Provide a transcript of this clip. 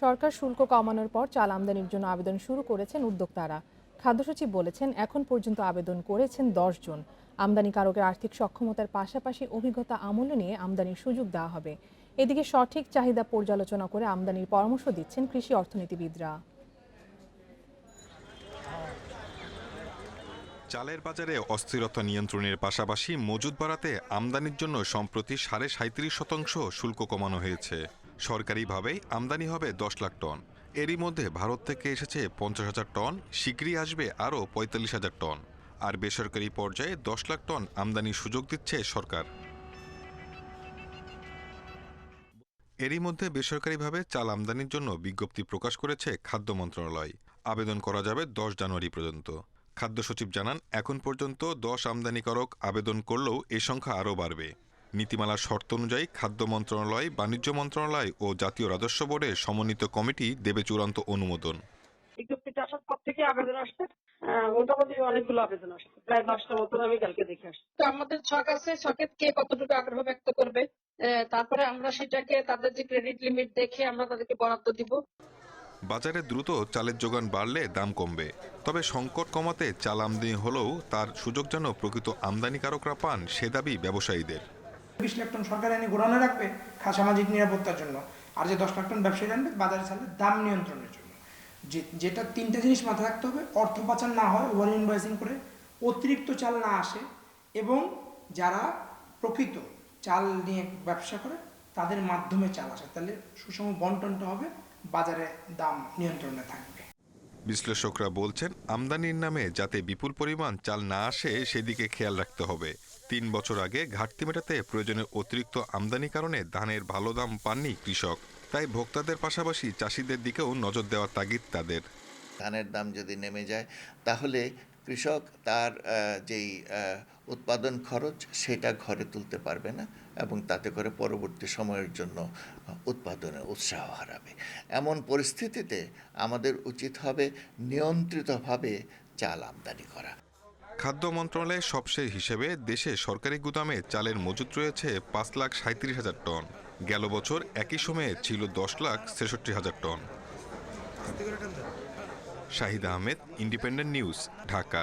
সরকার শুল্ক কমানোর পর চাল আমদানির জন্য আবেদন শুরু করেছেন উদ্যোক্তারা। খাদ্য সচিব বলেছেন, এখন পর্যন্ত আবেদন করেছেন দশ জন। আমদানিকারকের আর্থিক সক্ষমতার পাশাপাশি অভিজ্ঞতা আমূল্য নিয়ে আমদানির সুযোগ দেওয়া হবে। এদিকে সঠিক চাহিদা পর্যালোচনা করে আমদানির পরামর্শ দিচ্ছেন কৃষি অর্থনীতিবিদরা। চালের বাজারে অস্থিরতা নিয়ন্ত্রণের পাশাপাশি মজুদ বাড়াতে আমদানির জন্য সম্প্রতি সাড়ে সাঁত্রিশ শতাংশ শুল্ক কমানো হয়েছে। সরকারিভাবেই আমদানি হবে দশ লাখ টন। এরই মধ্যে ভারত থেকে এসেছে পঞ্চাশ হাজার টন শীঘ্রই আসবে আরও পঁয়তাল্লিশ হাজার টন। আর বেসরকারি পর্যায়ে দশ লাখ টন আমদানির সুযোগ দিচ্ছে সরকার। এরই মধ্যে বেসরকারিভাবে চাল আমদানির জন্য বিজ্ঞপ্তি প্রকাশ করেছে খাদ্য মন্ত্রণালয়। আবেদন করা যাবে দশ জানুয়ারি পর্যন্ত। খাদ্য সচিব জানান, এখন পর্যন্ত দশ আমদানিকারক আবেদন করলেও এ সংখ্যা আরও বাড়বে। নীতিমালার শর্ত অনুযায়ী খাদ্য মন্ত্রণালয় বাণিজ্য মন্ত্রণালয় ও জাতীয় রাজস্ব বোর্ডের সমন্বিত কমিটি দেবে চূড়ান্ত অনুমোদন। বিজ্ঞপ্তিটা আসার পর থেকে আবেদন আসছে। মোটামুটি অনেকগুলো আবেদন আসছে। প্রায় দশটার মতন আমি কালকে দেখে আসছি। তো আমাদের ছক আছে। ছকে কে কতটুকু আগ্রহ ব্যক্ত করবে? তারপরে আমরা সেটাকে তাদের যে ক্রেডিট লিমিট দেখে আমরা তাদেরকে বরাদ্দ দিব। বাজারে দ্রুত চালের যোগান বাড়লে দাম কমবে। তবে সংকট কমাতে চাল আমদানি হলেও তার সুযোগ যেন প্রকৃত আমদানিকারকরা পান সে দাবি ব্যবসায়ীদের। বিশ লাখ টন সরকার এনে গোডাউনে রাখবে সামাজিক নিরাপত্তার জন্য। আর যে দশ লাখ টন ব্যবসায়ী আনবে, বাজারে ছাড়লে দাম নিয়ন্ত্রণের জন্য। যে, যেটা তিনটা জিনিস মাথায় রাখতে হবে, অর্থ পাচার না হয় ওভার ইনভয়েসিং করে অতিরিক্ত চাল না আসে এবং যারা প্রকৃত চাল নিয়ে ব্যবসা করে, তাদের মাধ্যমে চাল আসে। তাহলে সুষম বন্টনটা হবে, বাজারে দাম নিয়ন্ত্রণে থাকবে। বিশ্লেষকরা বলছেন, আমদানির নামে যাতে বিপুল পরিমাণ চাল না আসে, সেদিকে খেয়াল রাখতে হবে। তিন বছর আগে ঘাটতি মেটাতে প্রয়োজনের অতিরিক্ত আমদানি কারণে ধানের ভালো দাম পাননি কৃষক। তাই ভোক্তাদের পাশাপাশি চাষিদের দিকেও নজর দেওয়ার তাগিদ তাদের। ধানের দাম যদি নেমে যায়, তাহলে কৃষক তার যেই উৎপাদন খরচ সেটা ঘরে তুলতে পারবে না এবং তাতে করে পরবর্তী সময়ের জন্য উৎপাদনে উৎসাহ হারাবে। এমন পরিস্থিতিতে আমাদের উচিত হবে নিয়ন্ত্রিতভাবে চাল আমদানি করা। খাদ্য মন্ত্রণালয়ের সবশেষ হিসেবে দেশে সরকারি গুদামে চালের মজুত রয়েছে পাঁচ লাখ সাঁত্রিশ হাজার টন। গেল বছর একই সময়ে ছিল দশ লাখ ছেষট্টি হাজার ton. Shahid Ahmed Independent News Dhaka.